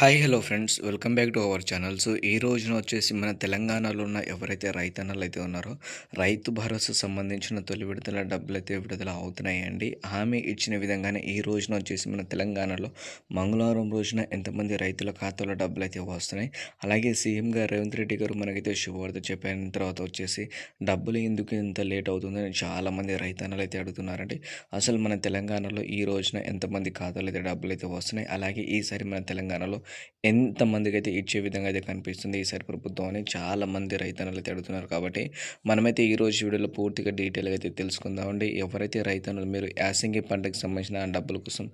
Hi hello friends welcome back to our channel so ఈ రోజున వచ్చేసి మన తెలంగాణలో ఉన్న ఎవరైతే రైతన్నలు అయితే ఉన్నారో రైతు భరోసా సంబంధించిన తొలి విడుదల డబ్బులు అయితే విడుదల అవుతున్నాయండి. హామీ ఇచ్చిన విధంగానే ఈ రోజున వచ్చేసి మన తెలంగాణలో మంగళవారం రోజున ఎంతమంది రైతుల ఖాతాలో డబ్బులు అయితే వస్తున్నాయి. అలాగే సీఎం గారు రేవంత్ రెడ్డి గారు మనకైతే శుభవార్త చెప్పిన తర్వాత వచ్చేసి డబ్బులు ఎందుకు ఇంత లేట్ అవుతుందని చాలామంది రైతన్నలు అయితే అడుగుతున్నారండి. అసలు మన తెలంగాణలో ఈ రోజున ఎంతమంది ఖాతాలు అయితే డబ్బులు అయితే వస్తున్నాయి? అలాగే ఈసారి మన తెలంగాణలో ఎంతమందికి అయితే ఇచ్చే విధంగా అయితే కనిపిస్తుంది ఈసారి ప్రభుత్వం అని చాలామంది రైతన్నలు అయితే అడుగుతున్నారు. కాబట్టి మనమైతే ఈ రోజు వీడియోలో పూర్తిగా డీటెయిల్గా అయితే తెలుసుకుందామండి ఎవరైతే రైతన్నలు మీరు యాసింగి పంటకు సంబంధించిన డబ్బుల కోసం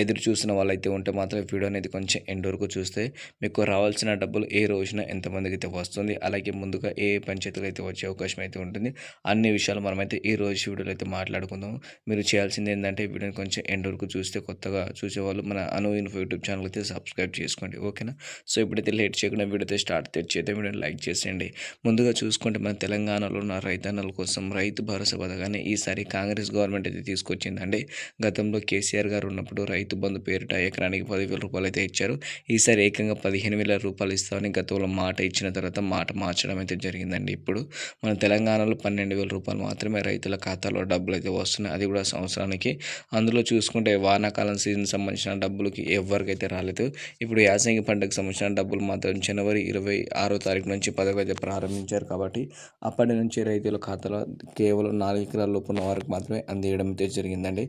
ఎదురు చూసిన వాళ్ళైతే ఉంటే మాత్రం వీడియో అనేది కొంచెం ఎండ్ వరకు చూస్తే మీకు రావాల్సిన డబ్బులు ఏ రోజున ఎంతమందికి అయితే వస్తుంది అలాగే ముందుగా ఏ పంచాయతీలు అయితే వచ్చే అవకాశం అయితే ఉంటుంది అన్ని విషయాలు మనమైతే ఈ రోజు వీడియోలో అయితే మాట్లాడుకుందాం. మీరు చేయాల్సింది ఏంటంటే వీడియోని కొంచెం ఎండ్ వరకు చూస్తే కొత్తగా చూసేవాళ్ళు మన అను ఇన్ఫో యూట్యూబ్ ఛానల్ అయితే సబ్స్క్రైబ్ చేసుకోండి. ఓకేనా? సో ఇప్పుడైతే లేట్ చేయకుండా వీడియో స్టార్ట్ తెచ్చేస్తే వీడియో లైక్ చేసేయండి. ముందుగా చూసుకుంటే మన తెలంగాణలో ఉన్న రైతన్నల కోసం రైతు భరోసా పథకాన్ని ఈసారి కాంగ్రెస్ గవర్నమెంట్ అయితే తీసుకొచ్చిందండి. గతంలో కేసీఆర్ గారు ఉన్నప్పుడు రైతు బంధు పేరిట ఎకరానికి పదివేల రూపాయలు అయితే ఇచ్చారు. ఈసారి ఏకంగా పదిహేను వేల రూపాయలు ఇస్తామని గతంలో మాట ఇచ్చిన తర్వాత మాట మార్చడం అయితే జరిగిందండి. ఇప్పుడు మన తెలంగాణలో పన్నెండు వేల రూపాయలు మాత్రమే రైతుల ఖాతాలో డబ్బులు అయితే వస్తున్నాయి. అది కూడా సంవత్సరానికి. అందులో చూసుకుంటే వానాకాలం సీజన్ సంబంధించిన డబ్బులకి ఎవరికైతే రాలేదు. ఇప్పుడు యాసంగి పంటకు సంబంధించిన డబ్బులు మాత్రం జనవరి ఇరవై ఆరో తారీఖు నుంచి పదవి ప్రారంభించారు కాబట్టి అప్పటి నుంచి రైతుల ఖాతాలో కేవలం నాలుగు ఎకరాల లోపు ఉన్న వారికి మాత్రమే అందేయడం అయితే జరిగిందండి.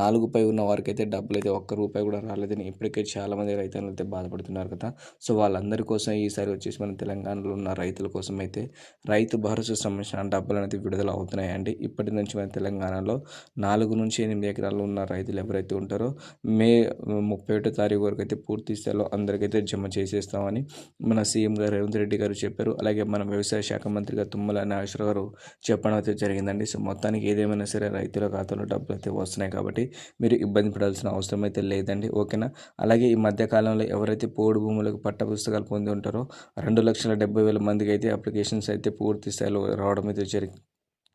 నాలుగు పై ఉన్న వారికి అయితే డబ్బులు అయితే ఒక్క రూపాయి కూడా రాలేదని ఇప్పటికే చాలామంది రైతులు అయితే బాధపడుతున్నారు కదా. సో వాళ్ళందరి కోసం ఈసారి వచ్చేసి మన తెలంగాణలో ఉన్న రైతుల కోసం అయితే రైతు భరోసా సంబంధించిన డబ్బులు అనేది విడుదల అవుతున్నాయండి. ఇప్పటి నుంచి మన తెలంగాణలో నాలుగు నుంచి ఎనిమిది ఎకరాలు ఉన్న రైతులు ఎవరైతే ఉంటారో మే ముప్పై ఒకటో తారీఖు వరకు అయితే పూర్తి స్థాయిలో అందరికైతే జమ చేసేస్తామని మన సీఎం గారు రేవంత్ రెడ్డి గారు చెప్పారు. అలాగే మన వ్యవసాయ శాఖ మంత్రిగా తుమ్మల నాగేశ్వర గారు చెప్పడం అయితే జరిగిందండి. సో మొత్తానికి ఏదేమైనా సరే రైతుల ఖాతాలో డబ్బులు అయితే వస్తున్నాయి కాబట్టి మీరు ఇబ్బంది పడాల్సిన అవసరం అయితే లేదండి. ఓకేనా? అలాగే ఈ మధ్యకాలంలో ఎవరైతే పోడు భూములకు పట్ట పుస్తకాలు పొంది ఉంటారో రెండు లక్షల డెబ్బై వేల మందికి అయితే అప్లికేషన్స్ అయితే పూర్తి స్థాయిలో రావడం అయితే జరిగింది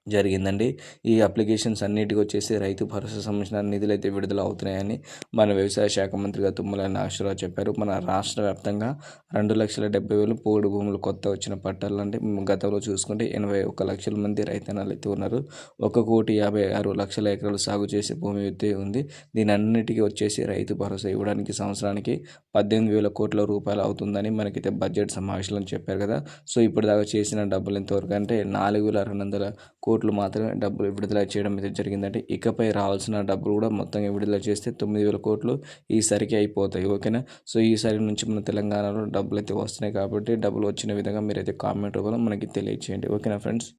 జరిగిందండి. ఈ అప్లికేషన్స్ అన్నిటికి వచ్చేసి రైతు భరోసా సంబంధించిన నిధులు అయితే విడుదల అవుతున్నాయని మన వ్యవసాయ శాఖ మంత్రిగా తుమ్మల నాగేశ్వరరావు చెప్పారు. మన రాష్ట్ర వ్యాప్తంగా రెండు లక్షల డెబ్బై వేలు పోడు భూములు కొత్త వచ్చిన పట్టాలు అంటే గతంలో చూసుకుంటే ఎనభై ఒక లక్షల మంది రైతన్నలు అయితే ఉన్నారు. ఒక కోటి యాభై ఆరు లక్షల ఎకరాలు సాగు చేసే భూమి అయితే ఉంది. దీని అన్నిటికీ వచ్చేసి రైతు భరోసా ఇవ్వడానికి సంవత్సరానికి పద్దెనిమిది వేల కోట్ల రూపాయలు అవుతుందని మనకైతే బడ్జెట్ సమావేశంలో చెప్పారు కదా. సో ఇప్పుడు దాకా చేసిన డబ్బులు ఎంతవరకు అంటే నాలుగు వేల రెండు వందల కోట్లు మాత్రమే డబ్బులు విడుదల చేయడం అయితే జరిగిందంటే ఇకపై రావాల్సిన డబ్బులు కూడా మొత్తంగా విడుదల చేస్తే తొమ్మిది వేల కోట్లు ఈసారికి అయిపోతాయి. ఓకేనా? సో ఈసారి నుంచి మన తెలంగాణలో డబ్బులు అయితే వస్తున్నాయి కాబట్టి డబ్బులు వచ్చిన విధంగా మీరైతే కామెంట్ రూపంలో మనకి తెలియచేయండి. ఓకేనా ఫ్రెండ్స్?